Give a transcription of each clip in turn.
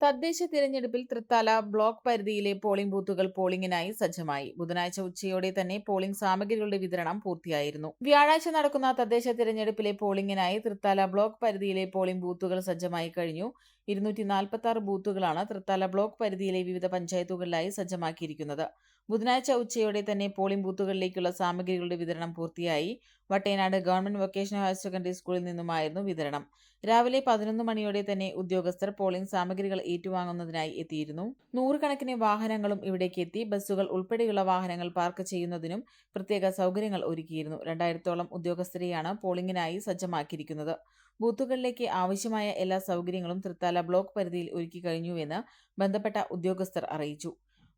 തദ്ദേശ തിരഞ്ഞെടുപ്പിൽ തൃത്താല ബ്ലോക്ക് പരിധിയിലെ പോളിംഗ് ബൂത്തുകൾ പോളിംഗിനായി സജ്ജമായി. ബുധനാഴ്ച ഉച്ചയോടെ തന്നെ പോളിംഗ് സാമഗ്രികളുടെ വിതരണം പൂർത്തിയായിരുന്നു. വ്യാഴാഴ്ച നടക്കുന്ന തദ്ദേശ തിരഞ്ഞെടുപ്പിലെ പോളിംഗിനായി തൃത്താല ബ്ലോക്ക് പരിധിയിലെ പോളിംഗ് ബൂത്തുകൾ സജ്ജമായി കഴിഞ്ഞു. ഇരുന്നൂറ്റി നാൽപ്പത്തി ആറ് ബൂത്തുകളാണ് തൃത്താല ബ്ലോക്ക് പരിധിയിലെ വിവിധ പഞ്ചായത്തുകളിലായി സജ്ജമാക്കിയിരിക്കുന്നത്. ബുധനാഴ്ച ഉച്ചയോടെ തന്നെ പോളിംഗ് ബൂത്തുകളിലേക്കുള്ള സാമഗ്രികളുടെ വിതരണം പൂർത്തിയായി. Vattenad government vocational higher secondary സ്കൂളിൽ നിന്നുമായിരുന്നു വിതരണം. രാവിലെ പതിനൊന്ന് മണിയോടെ തന്നെ ഉദ്യോഗസ്ഥർ പോളിംഗ് സാമഗ്രികൾ ഏറ്റുവാങ്ങുന്നതിനായി എത്തിയിരുന്നു. നൂറുകണക്കിന് വാഹനങ്ങളും ഇവിടേക്ക് എത്തി. ബസ്സുകൾ ഉൾപ്പെടെയുള്ള വാഹനങ്ങൾ പാർക്ക് ചെയ്യുന്നതിനും പ്രത്യേക സൗകര്യങ്ങൾ ഒരുക്കിയിരുന്നു. രണ്ടായിരത്തോളം ഉദ്യോഗസ്ഥരെയാണ് പോളിംഗിനായി സജ്ജമാക്കിയിരിക്കുന്നത്. ബൂത്തുകളിലേക്ക് ആവശ്യമായ എല്ലാ സൗകര്യങ്ങളും തൃത്താല ബ്ലോക്ക് പരിധിയിൽ ഒരുക്കി കഴിഞ്ഞുവെന്ന് ബന്ധപ്പെട്ട ഉദ്യോഗസ്ഥർ അറിയിച്ചു.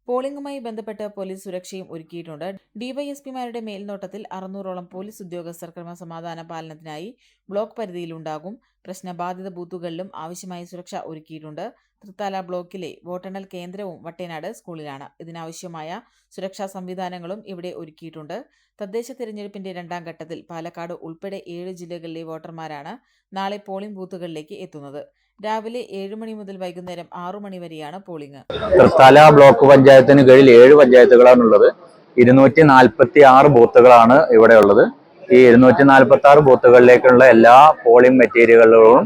പോളിംഗുമായി ബന്ധപ്പെട്ട് പോലീസ് സുരക്ഷയും ഒരുക്കിയിട്ടുണ്ട്. ഡിവൈഎസ്പിമാരുടെ മേൽനോട്ടത്തിൽ അറുന്നൂറോളം പോലീസ് ഉദ്യോഗസ്ഥർ ക്രമസമാധാന പാലനത്തിനായി ബ്ലോക്ക് പരിധിയിലുണ്ടാകും. പ്രശ്നബാധിത ബൂത്തുകളിലും ആവശ്യമായ സുരക്ഷ ഒരുക്കിയിട്ടുണ്ട്. തൃത്താല ബ്ലോക്കിലെ വോട്ടെണ്ണൽ കേന്ദ്രവും വട്ടേനാട് സ്കൂളിലാണ്. ഇതിനാവശ്യമായ സുരക്ഷാ സംവിധാനങ്ങളും ഇവിടെ ഒരുക്കിയിട്ടുണ്ട്. തദ്ദേശ തിരഞ്ഞെടുപ്പിന്റെ രണ്ടാം ഘട്ടത്തിൽ പാലക്കാട് ഉൾപ്പെടെ ഏഴ് ജില്ലകളിലെ വോട്ടർമാരാണ് നാളെ പോളിംഗ് ബൂത്തുകളിലേക്ക് എത്തുന്നത്. രാവിലെ ഏഴ് മണി മുതൽ വൈകുന്നേരം ആറു മണി വരെയാണ് പോളിംഗ്. തൃത്താല ബ്ലോക്ക് പഞ്ചായത്തിന് കീഴിൽ ഏഴ് പഞ്ചായത്തുകളാണ് ഉള്ളത് ഇരുന്നൂറ്റി നാൽപ്പത്തി ആറ് ബൂത്തുകളാണ് ഇവിടെ ഉള്ളത് ഈ ഇരുന്നൂറ്റി നാൽപ്പത്തി ആറ് ബൂത്തുകളിലേക്കുള്ള എല്ലാ പോളിംഗ് മെറ്റീരിയലുകളും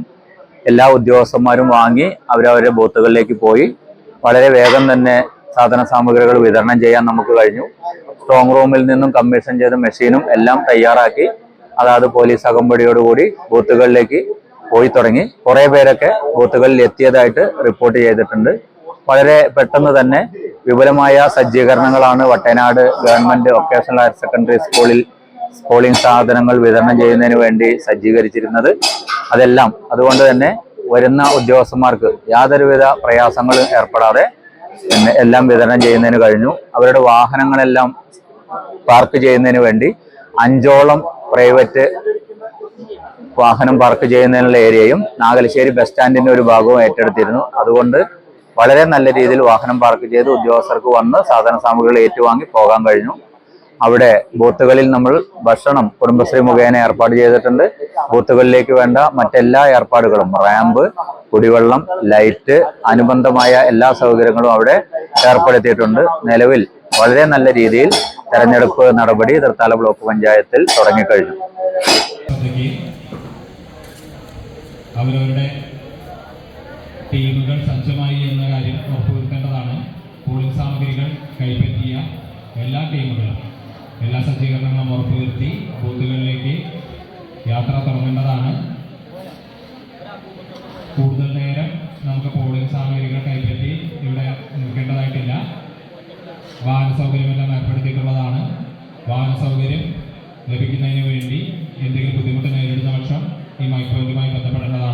എല്ലാ ഉദ്യോഗസ്ഥന്മാരും വാങ്ങി അവരവരുടെ ബൂത്തുകളിലേക്ക് പോയി വളരെ വേഗം തന്നെ സാധന സാമഗ്രികൾ വിതരണം ചെയ്യാൻ നമുക്ക് കഴിഞ്ഞു. സ്ട്രോങ് റൂമിൽ നിന്നും കമ്മീഷൻ ചെയ്ത മെഷീനും എല്ലാം തയ്യാറാക്കി. അതാത് പോലീസ് അകമ്പടിയോടുകൂടി ബൂത്തുകളിലേക്ക് പോയി തുടങ്ങി. കുറെ പേരൊക്കെ ബൂത്തുകളിൽ എത്തിയതായിട്ട് റിപ്പോർട്ട് ചെയ്തിട്ടുണ്ട്. വളരെ പെട്ടെന്ന് തന്നെ വിപുലമായ സജ്ജീകരണങ്ങളാണ് Vattenad government vocational higher secondary സ്കൂളിൽ പോളിംഗ് സാധനങ്ങൾ വിതരണം ചെയ്യുന്നതിന് വേണ്ടി സജ്ജീകരിച്ചിരുന്നത്. അതെല്ലാം അതുകൊണ്ട് തന്നെ വരുന്ന ഉദ്യോഗസ്ഥന്മാർക്ക് യാതൊരുവിധ പ്രയാസങ്ങളും ഏർപ്പെടാതെ പിന്നെ എല്ലാം വിതരണം ചെയ്യുന്നതിന് കഴിഞ്ഞു. അവരുടെ വാഹനങ്ങളെല്ലാം പാർക്ക് ചെയ്യുന്നതിന് വേണ്ടി അഞ്ചോളം പ്രൈവറ്റ് വാഹനം പാർക്ക് ചെയ്യുന്നതിനുള്ള ഏരിയയും നാഗലശ്ശേരി ബസ് സ്റ്റാൻഡിന്റെ ഒരു ഭാഗവും ഏറ്റെടുത്തിരുന്നു. അതുകൊണ്ട് വളരെ നല്ല രീതിയിൽ വാഹനം പാർക്ക് ചെയ്ത് ഉദ്യോഗസ്ഥർക്ക് വന്ന് സാധന സാമഗ്രികൾ ഏറ്റുവാങ്ങി പോകാൻ കഴിഞ്ഞു. അവിടെ ബൂത്തുകളിൽ നമ്മൾ ഭക്ഷണം കുടുംബശ്രീ മുഖേന ഏർപ്പാട് ചെയ്തിട്ടുണ്ട്. ബൂത്തുകളിലേക്ക് വേണ്ട മറ്റെല്ലാ ഏർപ്പാടുകളും. റാമ്പ് കുടിവെള്ളം ലൈറ്റ് അനുബന്ധമായ എല്ലാ സൗകര്യങ്ങളും അവിടെ ഏർപ്പെടുത്തിയിട്ടുണ്ട്. നിലവിൽ വളരെ നല്ല രീതിയിൽ തെരഞ്ഞെടുപ്പ് നടപടി തൃത്താല ബ്ലോക്ക് പഞ്ചായത്തിൽ തുടങ്ങിക്കഴിഞ്ഞു. അവരവരുടെ ടീമുകൾ സജ്ജമായി എന്ന കാര്യം ഉറപ്പുവരുത്തേണ്ടതാണ്. പോളിംഗ് സാമഗ്രികൾ കൈപ്പറ്റിയ എല്ലാ ടീമുകളും എല്ലാ സജ്ജീകരണങ്ങളും ഉറപ്പുവരുത്തി ബൂത്തുകളിലേക്ക് യാത്ര തുടങ്ങേണ്ടതാണ് കൂടുതൽ നേരം നമുക്ക് പോളിംഗ് സാമഗ്രികൾ കൈപ്പറ്റി ഇവിടെ നിൽക്കേണ്ടതായിട്ടില്ല. വാഹന സൗകര്യമെല്ലാം ഏർപ്പെടുത്തിയിട്ടുള്ളതാണ്. വാഹന സൗകര്യം ലഭിക്കുന്നതിന് വേണ്ടി എന്തെങ്കിലും ബുദ്ധിമുട്ട് നേരിടുന്ന പക്ഷം ഈ മൈക്ക് പോയിന്റുമായി ബന്ധപ്പെടേണ്ടതാണ്.